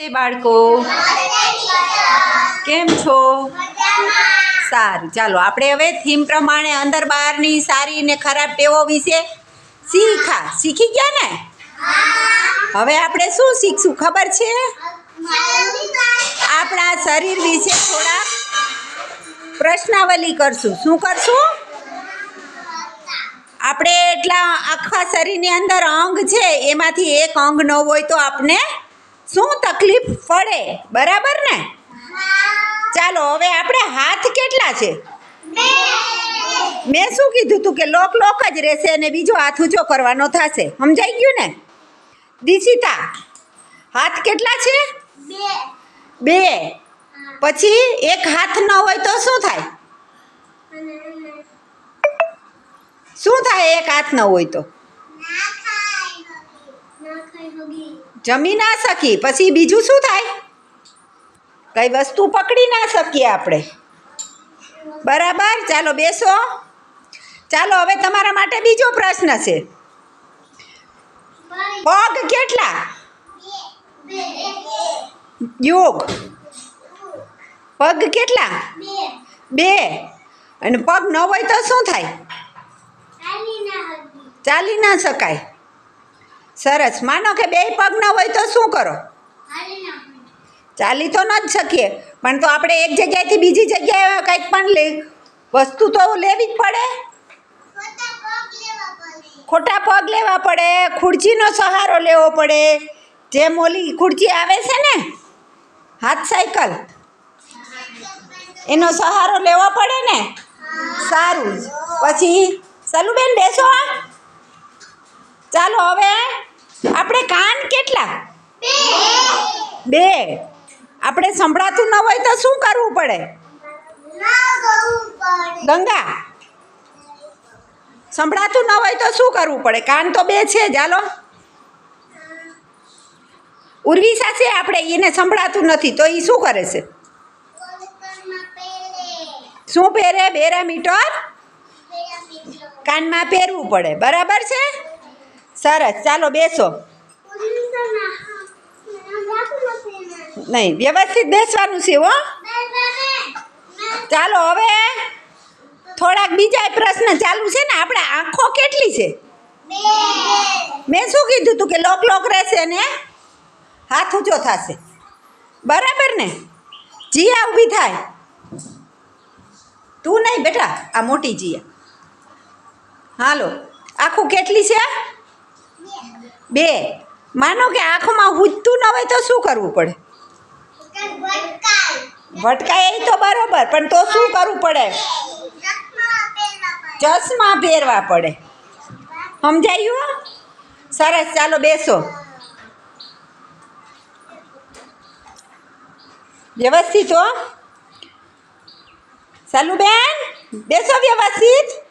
હે બાળકો. કેમ છો? સારું. ચાલો, આપણે હવે થીમ પ્રમાણે અંદર બહારની સારી ને ખરાબ ટેવો વિશે શીખા. શીખી ગયા ને? હવે આપણે શું શીખશું? ખબર છે? આપણા શરીર વિશે થોડા પ્રશ્નાવલી કરશું. શું કરશું? આપણે એટલા આખા શરીરની અંદર અંગ છે, એમાંથી એક અંગ ન હોય તો આપને શું તકલીફ પડે? બરાબર ને? ચાલો હવે આપણે હાથ કેટલા છે? મેં શું કીધું તું કે લોક લોક જ રહેશે અને બીજો હાથ ઊંચો કરવાનો થશે. સમજાઈ ગયું ને? દિશિતા હાથ કેટલા છે? બે. પછી એક હાથ ન હોય તો શું થાય? શું થાય એક હાથ ન હોય તો? જમી ના શકી પછી બીજું શું થાય? કઈ વસ્તુ પકડી ના શકીએ આપણે. બરાબર? ચાલો બેસો. ચાલો હવે તમારા માટે બીજો પ્રશ્ન છે. પગ કેટલા? યોગ. પગ કેટલા? બે. અને પગ ન હોય તો શું થાય? ચાલી ના શકાય. સરસ. માનો કે બે પગ ન હોય તો શું કરો? ચાલી તો ન જ શકીએ. પણ તો આપણે એક જગ્યાએથી બીજી જગ્યાએ કંઈક પણ વસ્તુ તો લેવી જ પડે. ખોટા પગ લેવા પડે, ખુરચીનો સહારો લેવો પડે. જે મોલી ખુરચી આવે છે ને, હાથ સાયકલ, એનો સહારો લેવો પડે ને? સારું પછી, સલુબેન બેસો ચાલો હવે આપણે કાન કેટલા? બે. આપણે સંભળાતું ન હોય તો શું કરવું પડે? ગંગા. સંભળાતું ન હોય તો શું કરવું પડે? કાન તો બે છે ચાલો ઉર્વિશા છે આપણે એને સંભળાતું નથી તો એ શું કરે છે? શું પહેરે? બેરા મીટર. કાનમાં પહેરવું પડે. બરાબર છે? સરસ. ચાલો બેસો. નહીં, વ્યવસ્થિત બેસવાનું છે, હો. ચાલો, હવે થોડાક બીજા પ્રશ્ન ચાલુ છે ને, આપણે આંખો કેટલી છે? મેં શું કીધું તું કે લોક લોક રહેશે ને? હાથ ઊંચો થશે. બરાબર ને? જીયા ઊભી થાય. તું નહીં બેટા, આ મોટી જીયા. હાલો, આખું કેટલી છે? બે. માનો કે આંખમાં હૂજતું ન હોય તો શું કરવું પડે? ભટકાય. એ તો બરોબર પણ તો શું કરવું પડે? ચશ્મા પહેરવા પડે. સમજાયું સરસ ચાલો બેસો. વ્યવસ્થિત હો. સાલુબેન બેસો વ્યવસ્થિત.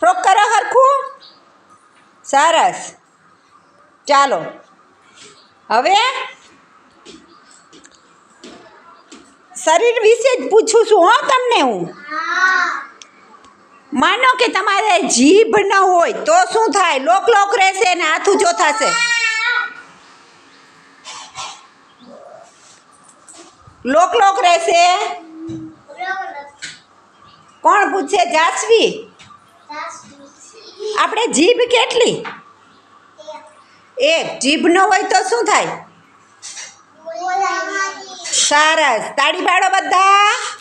ફ્રોક કરો હરખું. સરસ. ચાલો. હવે શરીર વિશે જ પૂછું છું, હો તમને હું? માનો કે તમારે જીભ ન હોય તો શું થાય? લોક લોક રહેશે ને હાથ ઊંચો થશે. લોક લોક રહેશે? કોણ પૂછે? જાસવી? આપણે જીભ કેટલી? એક. જીભ ન હોય તો શું થાય? સરસ. તાળી પાડો બધા.